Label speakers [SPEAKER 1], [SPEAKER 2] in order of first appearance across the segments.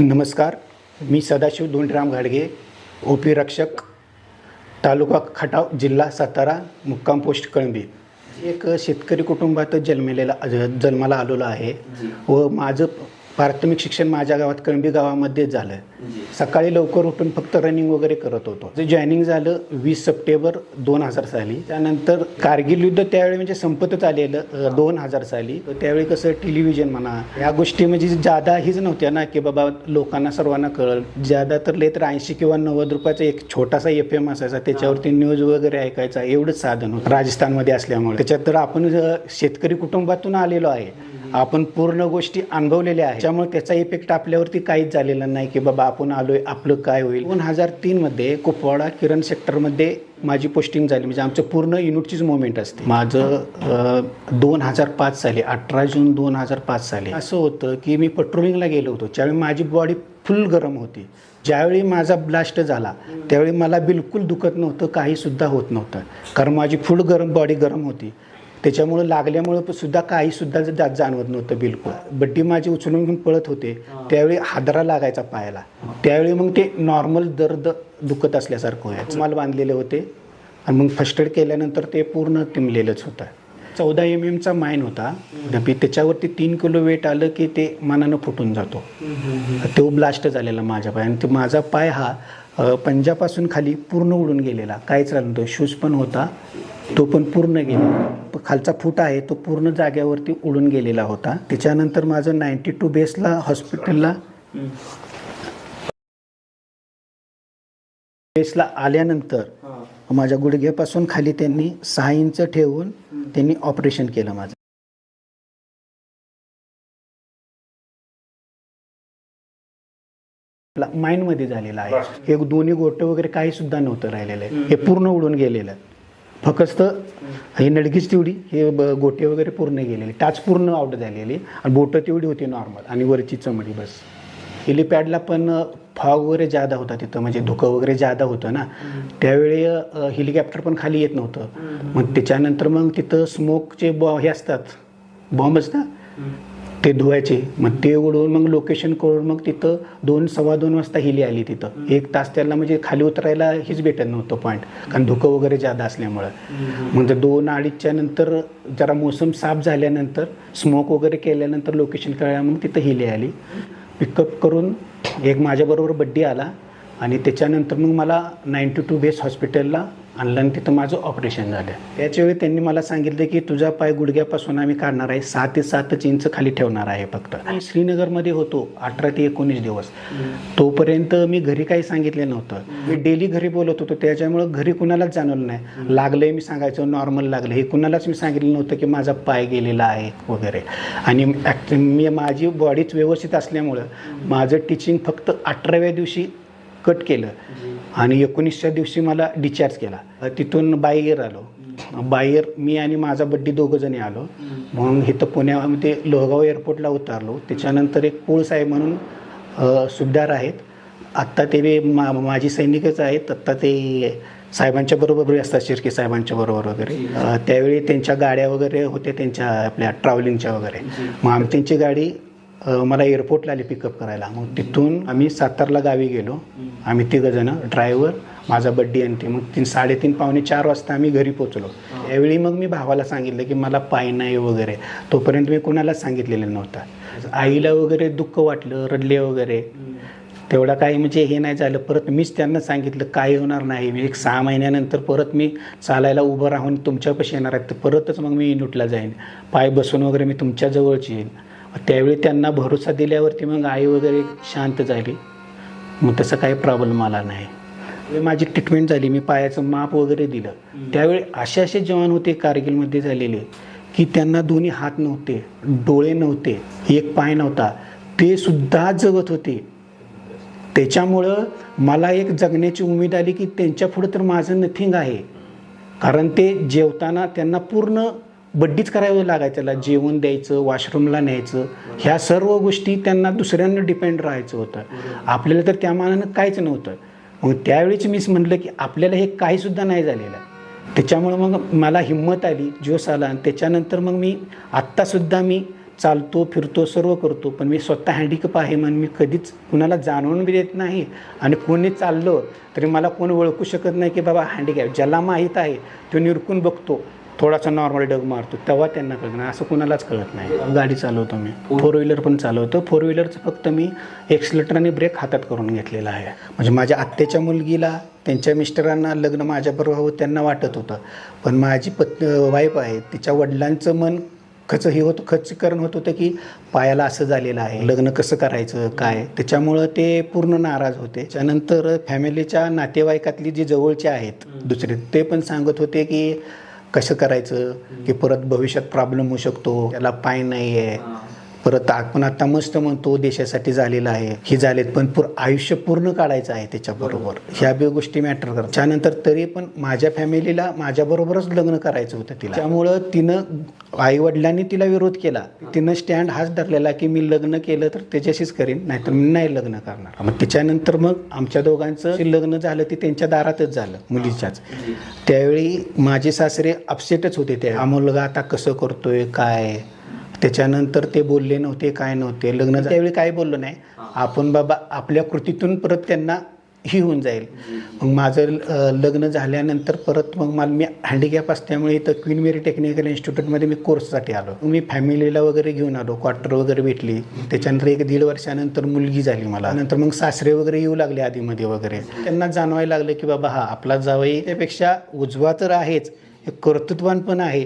[SPEAKER 1] नमस्कार मी सदाशिव दोंडराम घाडगे O P रक्षक तालुका खटाव जिल्हा सातारा मुक्काम पोस्ट कळंबी. एक शेतकरी कुटुंबात जन्मलेला जन्माला आलेलो आहे व माझं प्राथमिक शिक्षण माझ्या गावात कळंबी गावामध्ये झालं. सकाळी लवकर उठून फक्त रनिंग वगैरे करत होतो. जे जॉईनिंग झालं वीस सप्टेंबर दोन हजार साली. त्यानंतर कारगिल युद्ध त्यावेळी म्हणजे संपतच आलेलं दोन हजार साली. त्यावेळी कसं टेलिव्हिजन म्हणा या गोष्टी म्हणजे जादा हीच नव्हत्या ना की बाबा लोकांना सर्वांना कळल. ज्यादा तर लय तर ऐंशी किंवा नव्वद रुपयाचा एक छोटासा एफ एम असायचा. त्याच्यावरती न्यूज वगैरे ऐकायचा. एवढंच साधन होतं. राजस्थानमध्ये असल्यामुळे. त्याच्यात तर आपण शेतकरी कुटुंबातून आलेलो आहे. आपण पूर्ण गोष्टी अनुभवलेल्या आहेत. त्यामुळे त्याचा इफेक्ट आपल्यावरती काहीच झालेला नाही की बाबा आपण आलोय आपलं काय होईल. दोन हजार तीनमध्ये कुपवाडा किरण सेक्टरमध्ये माझी पोस्टिंग झाली. म्हणजे आमचं पूर्ण युनिटचीच मुवमेंट असते. माझं दोन हजार पाच साली अठरा जून दोन हजार पाच साली असं होतं की मी पेट्रोलिंगला गेलो होतो. त्यावेळी माझी बॉडी फुल गरम होती. ज्यावेळी माझा ब्लास्ट झाला त्यावेळी मला बिलकुल दुखत नव्हतं काहीसुद्धा होत नव्हतं. कारण माझी फुल गरम बॉडी गरम होती. त्याच्यामुळं लागल्यामुळं पण सुद्धा काहीसुद्धा जा जाणवत नव्हतं बिलकुल. बड्डी माझी उचलून घेऊन पळत होते. त्यावेळी हादरा लागायचा पायाला. त्यावेळी मग ते नॉर्मल दर्द दुखत असल्यासारखं व्हायचं. माल बांधलेले होते. आणि मग फर्स्ट एड केल्यानंतर ते पूर्ण तिमलेलंच होतं. चौदा एम एमचा माईन होता. डबी त्याच्यावरती तीन किलो वेट आलं की ते मनानं फुटून जातो. तो ब्लास्ट झालेला माझ्या पाय आणि तो माझा पाय हा पंजापासून खाली पूर्ण उडून गेलेला. काहीच राहिलं नव्हतं. शूज पण होता. तो पण पूर्ण गेला खालचा फूट आहे तो पूर्ण जाग्यावरती उडून गेलेला होता. त्याच्यानंतर माझं नाईन्टी टू बेसला हॉस्पिटलला बेसला आल्यानंतर माझ्या गुडघ्यापासून खाली त्यांनी सहा इंच ठेवून त्यांनी ऑपरेशन केलं माझं. माइंडमध्ये झालेलं आहे. हे दोन्ही गोटे वगैरे काही सुद्धा नव्हतं राहिलेलं आहे. हे पूर्ण उडून गेलेलं आहे. फक्त हे नडगीच तेवढी हे गोटे वगैरे पूर्ण गेलेले. टाच पूर्ण आउट झालेली. आणि बोटं तेवढी होती नॉर्मल आणि वरची चमडी बस. हेलिपॅडला पण फॉग वगैरे जादा होता तिथं. म्हणजे धुकं वगैरे जादा होतं ना. त्यावेळी हेलिकॉप्टर पण खाली येत नव्हतं. मग त्याच्यानंतर मग तिथं स्मोकचे बॉ हे असतात. बॉम्ब असतात ते धुवायचे. मग ते उडवून मग लोकेशन कळून मग तिथं दोन सव्वा दोन वाजता हिली आली तिथं. एक तास त्याला म्हणजे खाली उतरायला हीच भेटत नव्हतं पॉईंट कारण धुकं वगैरे जादा असल्यामुळं. मग ते दोन अडीचच्या नंतर जरा मोसम साफ झाल्यानंतर स्मोक वगैरे केल्यानंतर लोकेशन कळल्या मग तिथं हिली आली. पिकअप करून एक माझ्याबरोबर बड्डी आला आणि त्याच्यानंतर मग मला नाईन्टी टू बेस हॉस्पिटलला आणलं आणि तिथं माझं ऑपरेशन झालं. त्याच्यावेळी त्यांनी मला सांगितलं की तुझा पाय गुडघ्यापासून आम्ही काढणार आहे. सहा ते सातच इंच खाली ठेवणार आहे फक्त. मी श्रीनगरमध्ये होतो अठरा ते एकोणीस दिवस. तोपर्यंत मी घरी काही सांगितलं नव्हतं. मी डेली घरी बोलत होतो. त्याच्यामुळं घरी कुणालाच जाणवलं नाही. लागलंय मी सांगायचं नॉर्मल लागलं. हे कुणालाच मी सांगितलं नव्हतं की माझा पाय गेलेला आहे वगैरे. आणि ॲक्च्युली मी माझी बॉडीच व्यवस्थित असल्यामुळं माझं टीचिंग फक्त अठराव्या दिवशी कट केलं. आणि एकोणीसच्या दिवशी मला डिस्चार्ज केला. तिथून बाहेर आलो. बाहेर मी आणि माझा बड्डी दोघं जणी आलो. मग इथं पुण्यामध्ये लोहगाव एअरपोर्टला उतरलो. त्याच्यानंतर एक कुळसाहेब साहेब म्हणून अ, सुभेदार आहेत. आत्ता ते मा माझी सैनिकच आहेत. आत्ता ते साहेबांच्या बरोबर असतात शिर्के साहेबांच्या बरोबर वगैरे. त्यावेळी त्यांच्या गाड्या वगैरे होत्या त्यांच्या आपल्या ट्रॅव्हलिंगच्या वगैरे. मग आम्ही त्यांची गाडी मला एअरपोर्टला आले पिकअप करायला. मग तिथून आम्ही सातारला गावी गेलो. आम्ही तिघंजणं ड्रायव्हर माझा बड्डी आणि ते. मग तीन साडेतीन पावणे चार वाजता आम्ही घरी पोचलो यावेळी मग मी भावाला सांगितलं की मला पाय नाही वगैरे. तोपर्यंत मी कोणालाच सांगितलेलं नव्हतं. आईला वगैरे दुःख वाटलं रडले वगैरे. तेवढा काही म्हणजे हे नाही झालं. परत मीच त्यांना सांगितलं काय होणार नाही. मी एक सहा महिन्यानंतर परत मी चालायला उभं राहून तुमच्यापाशी येणार आहे. तर परतच मग मी युनिटला जाईन. पाय बसून वगैरे मी तुमच्या जवळची येईन. त्यावेळी त्यांना भरोसा दिल्यावरती मग आई वगैरे शांत झाली. मग तसं काही प्रॉब्लेम आला नाही. माझी ट्रीटमेंट झाली. मी पायाचं माप वगैरे दिलं. त्यावेळी असे असे जवान होते कारगिलमध्ये झालेले की त्यांना दोन्ही हात नव्हते डोळे नव्हते एक पाय नव्हता. ते सुद्धा जगत होते. त्याच्यामुळं मला एक जगण्याची उमेद आली की त्यांच्या पुढं तर माझं नथिंग आहे. कारण ते जेवताना त्यांना पूर्ण बड्डीच करावी लागायचं त्याला जेवण द्यायचं वॉशरूमला न्यायचं. ह्या सर्व गोष्टी त्यांना दुसऱ्यांना डिपेंड राहायचं होतं. आपल्याला तर त्या मानानं काहीच नव्हतं. मग त्यावेळीच मीच म्हटलं की आपल्याला हे काहीसुद्धा नाही झालेलं. त्याच्यामुळं मग मला हिंमत आली जोश आला. आणि त्याच्यानंतर मग मी आत्तासुद्धा मी चालतो फिरतो सर्व करतो. पण मी स्वतः हँडिकॅप आहे म्हणून मी कधीच कुणाला जाणवून बी देत नाही. आणि कोणी चाललो तरी मला कोण ओळखू शकत नाही की बाबा हँडिकॅप ज्याला माहीत आहे तो निरकून बघतो. थोडासा नॉर्मल डग मारतो. तेव्हा त्यांना कळत नाही. असं कुणालाच कळत नाही. गाडी चालवतो मी. फोर व्हीलर पण चालवतो. फोर व्हीलरचं फक्त मी एक्सलेटर आणि ब्रेक हातात करून घेतलेला आहे. म्हणजे माझ्या आत्याच्या मुलगीला त्यांच्या मिस्टरांना लग्न माझ्याबरोबर हवं त्यांना वाटत होतं. पण माझी पत् वाईफ आहे तिच्या वडिलांचं मन खच हे होतं खच्चीकरण होत होतं की पायाला असं झालेलं आहे. लग्न कसं करायचं काय? त्याच्यामुळं ते पूर्ण नाराज होते. त्यानंतर फॅमिलीच्या नातेवाईकातली जी जवळचे आहेत दुसरे ते पण सांगत होते की कसं करायचं? की परत भविष्यात प्रॉब्लेम होऊ शकतो. त्याला पाय नाही आहे परत आपण आता मस्त म्हणतो देशासाठी झालेला आहे. हे झालेत पण पूर आयुष्य पूर्ण काढायचं आहे त्याच्याबरोबर. ह्या बी गोष्टी मॅटर करतात. त्यानंतर तरी पण माझ्या फॅमिलीला माझ्याबरोबरच लग्न करायचं होतं तिला. त्यामुळं तिनं आई वडिलांनी तिला विरोध केला. तिनं स्टँड हाच धरलेला की मी लग्न केलं तर त्याच्याशीच करीन नाहीतर मी नाही लग्न करणार. मग त्याच्यानंतर मग आमच्या दोघांचं लग्न झालं ते त्यांच्या दारातच झालं मुलीच्याच. त्यावेळी माझे सासरे अपसेटच होते. त्या हा मुलगा आता कसं करतोय? काय? त्याच्यानंतर ते बोलले नव्हते काय नव्हते. लग्न त्यावेळी काय बोललो नाही. आपण बाबा आपल्या कृतीतून परत त्यांना ही होऊन जाईल. मग माझं लग्न झाल्यानंतर परत मग मला मी हँडिकॅप असल्यामुळे इथं क्वीन मेरी टेक्निकल इन्स्टिट्यूटमध्ये मी कोर्ससाठी आलो. मी फॅमिलीला वगैरे घेऊन आलो. क्वार्टर वगैरे भेटली. त्याच्यानंतर एक दीड वर्षानंतर मुलगी झाली मला. नंतर मग सासरे वगैरे येऊ लागले आधीमध्ये वगैरे. त्यांना जाणवायला लागलं की बाबा हा आपला जावई त्यापेक्षा उजवा तर आहेच. एक कर्तृत्वान पण आहे.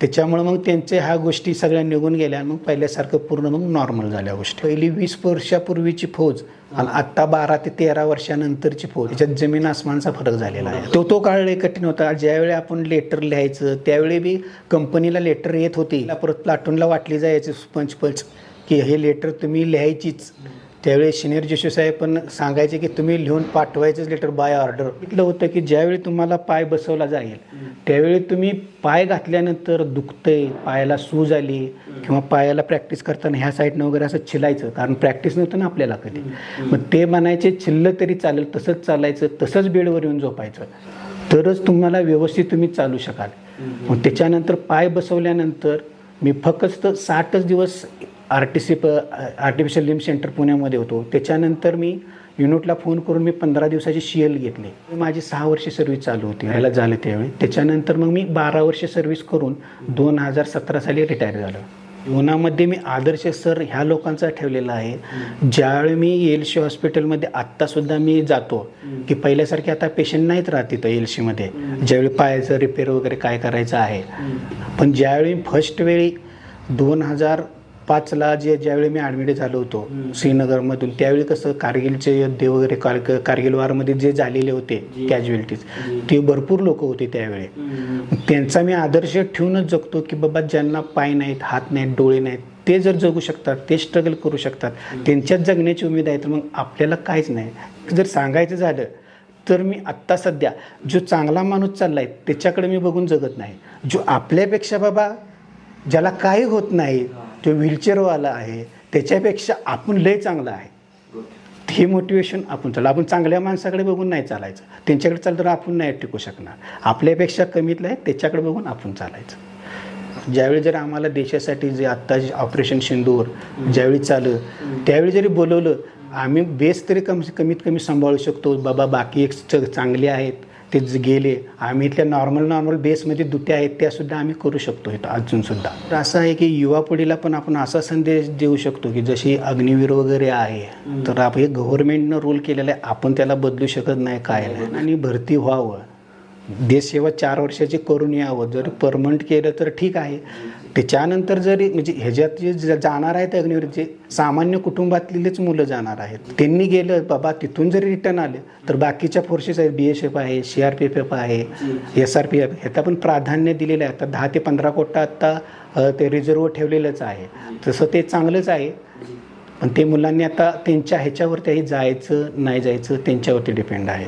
[SPEAKER 1] त्याच्यामुळे मग त्यांचे ह्या गोष्टी सगळ्या निघून गेल्या. मग पहिल्यासारखं पूर्ण मग नॉर्मल झाल्या गोष्टी. पहिली वीस वर्षापूर्वीची फौज आणि आत्ता बारा ते तेरा वर्षानंतरची फौज त्याच्यात जमीन आसमानचा फरक झालेला आहे. तो तो काळ कठीण होता. ज्यावेळी आपण लेटर लिहायचं त्यावेळी बी कंपनीला लेटर येत होती. परत प्लाटूनला वाटली जायची पंच पंच की हे लेटर तुम्ही लिहायचीच. त्यावेळी सिनियर जोशी साहेब पण सांगायचे की तुम्ही लिहून पाठवायचंच लेटर बाय ऑर्डर इथलं होतं की ज्यावेळी तुम्हाला पाय बसवला जाईल त्यावेळी तुम्ही पाय घातल्यानंतर दुखतंय पायाला सूज आली किंवा पायाला प्रॅक्टिस करताना ह्या साईडनं वगैरे असं छिलायचं कारण प्रॅक्टिस नव्हतं ना आपल्याला कधी. मग ते म्हणायचे छिल्लं तरी चालेल तसंच चालायचं तसंच बेडवर येऊन झोपायचं. तरच तुम्हाला व्यवस्थित तुम्ही चालू शकाल. मग त्याच्यानंतर पाय बसवल्यानंतर मी फक्त साठच दिवस आर टी सी प आर्टिफिशियल लिम सेंटर पुण्यामध्ये होतो. त्याच्यानंतर मी युनिटला फोन करून मी पंधरा दिवसाची शी एल घेतली. माझी सहा वर्ष सर्व्हिस चालू होती. ह्याला झालं त्यावेळी. त्याच्यानंतर मग मी बारा वर्ष सर्व्हिस करून दोन हजार सतरा साली रिटायर झालो. जीवनामध्ये मी आदर्श सर ह्या लोकांचा ठेवलेला आहे. ज्यावेळी मी एलशी हॉस्पिटलमध्ये आत्तासुद्धा मी जातो की पहिल्यासारखे आता पेशंट नाहीत राहत तिथं एलशीमध्ये ज्यावेळी पायाचं रिपेअर वगैरे काय करायचं आहे. पण ज्यावेळी फर्स्ट वेळी दोन हजार पाचला जे ज्यावेळी मी ॲडमिट झालो होतो श्रीनगरमधून त्यावेळी कसं कारगिलचे युद्ध वगैरे कार कारगिल वारमध्ये जे झालेले होते कॅज्युअलिटीज ते भरपूर लोक होते त्यावेळी. त्यांचा मी आदर्श ठेवूनच जगतो की बाबा ज्यांना पाय नाहीत हात नाहीत डोळे नाहीत ते जर जगू शकतात ते स्ट्रगल करू शकतात. त्यांच्यात जगण्याची उमेद आहे तर मग आपल्याला काहीच नाही. जर सांगायचं झालं तर मी आत्ता सध्या जो चांगला माणूस चाललाय त्याच्याकडे मी बघून जगत नाही. जो आपल्यापेक्षा बाबा ज्याला काही होत नाही तो व्हीलचेअरवाला आहे त्याच्यापेक्षा आपण लय चांगला आहे. हे मोटिवेशन आपण चालू आपण चांगल्या माणसाकडे बघून नाही चालायचं. त्यांच्याकडे चाललं तर आपण नाही टिकू शकणार. आपल्यापेक्षा कमीतलं आहे त्याच्याकडे बघून आपण चालायचं. ज्यावेळी जर आम्हाला देशासाठी जे आत्ता ऑपरेशन सिंदूर ज्यावेळी चालू त्यावेळी जरी बोलवलं आम्ही बेस तरी कम कमीत कमी सांभाळू शकतो. बाबा बाकी एक च- चांगले आहेत. ते गेले. आम्ही इथल्या नॉर्मल नॉर्मल बेसमध्ये दुट्या आहेत त्यासुद्धा आम्ही करू शकतो इथं अजूनसुद्धा तर असं आहे की युवा पिढीला पण आपण असा संदेश देऊ शकतो की जशी अग्निवीर वगैरे आहे तर आपण हे गव्हर्नमेंटनं रूल केलेला आहे आपण त्याला बदलू शकत नाही काय नाही. आणि भरती व्हावं. देशसेवा चार वर्षाची करून यावं. जर परमनंट केलं तर ठीक आहे. त्याच्यानंतर जरी म्हणजे ह्याच्यात जे ज- जाणार आहेत अग्निवीर जे सामान्य कुटुंबातलेच मुलं जाणार आहेत त्यांनी गेलं बाबा तिथून जरी रिटर्न आले तर बाकीच्या फोर्सेस आहेत बी एस एफ आहे C R P F F आहे एस आर पी एफ ह्याचा पण प्राधान्य दिलेलं आहे. आता दहा ते पंधरा कोटा आत्ता ते रिझर्व ठेवलेलंच आहे. तसं ते चांगलंच आहे. पण ते मुलांनी आता त्यांच्या ह्याच्यावरती जायचं नाही जायचं त्यांच्यावरती डिपेंड आहे.